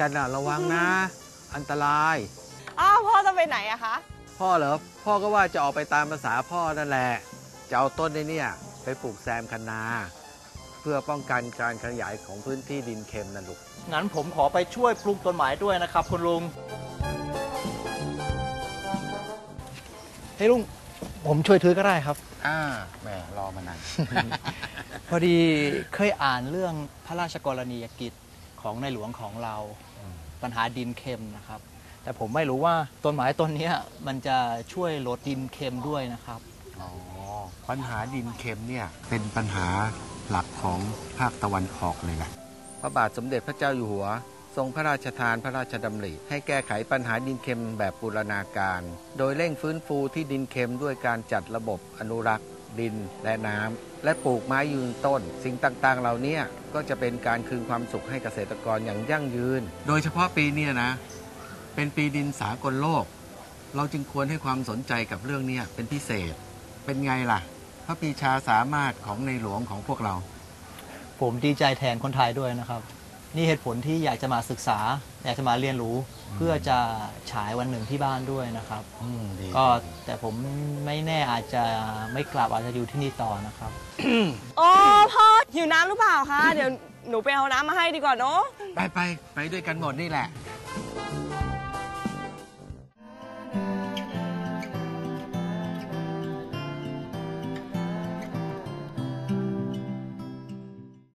กันอะระวังนะ อันตราย อ้าวพ่อจะไปไหนอะคะ พ่อเหรอพ่อก็ว่าจะออกไปตามภาษาพ่อนั่นแหละ จะเอาต้นในเนี่ยไปปลูกแซมคันนา เพื่อป้องกันการขยายของพื้นที่ดินเค็มนะลูก งั้นผมขอไปช่วยปลูกต้นไม้ด้วยนะครับคุณลุง เฮ้ยลุง ผมช่วยถือก็ได้ครับ อ่าแหมรอมานาน พอดีเคยอ่านเรื่องพระราชกรณียกิจ ของในหลวงของเราอืมปัญหาดินเค็มนะครับ แต่ผมไม่รู้ว่าต้นไม้ต้นเนี้ยมันจะช่วยลดดินเค็มด้วยนะครับอ๋อปัญหาดินเค็มเนี่ยเป็นปัญหาหลักของภาคตะวันออกเลยแหละพระบาทสมเด็จพระเจ้าอยู่หัว ทรงพระราชทานพระราชดำริ ให้แก้ไขปัญหาดินเค็มแบบบูรณาการ โดยเร่งฟื้นฟูที่ดินเค็มด้วยการจัดระบบอนุรักษ์ ดินและน้ำและปลูกไม้ยืนต้น สิ่งต่างๆ เหล่านี้ก็จะเป็นการคืนความสุขให้เกษตรกรอย่างยั่งยืน โดยเฉพาะปีนี้นะ เป็นปีดินสากลโลก เราจึงควรให้ความสนใจกับเรื่องนี้เป็นพิเศษ เป็นไงล่ะ พระปีชาสามารถของในหลวงของพวกเรา ผมดีใจแทนคนไทยด้วยนะครับ นี่เหตุผลที่อยากจะมาศึกษา อยากจะมาเรียนรู้ เพื่อจะฉายวันหนึ่งที่บ้านด้วยนะครับ อืมดีก็แต่ผมไม่แน่อาจจะไม่กลับอาจจะอยู่ที่นี่ต่อนะครับ โอ้พ่อหิวน้ำหรือเปล่าคะ เดี๋ยวหนูไปเอาน้ำมาให้ดีกว่าเนาะ ไปไปไปด้วยกันหมดนี่แหละอ